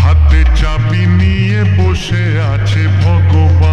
হাতে চাবি নিয়ে বসে আছে ভগবান।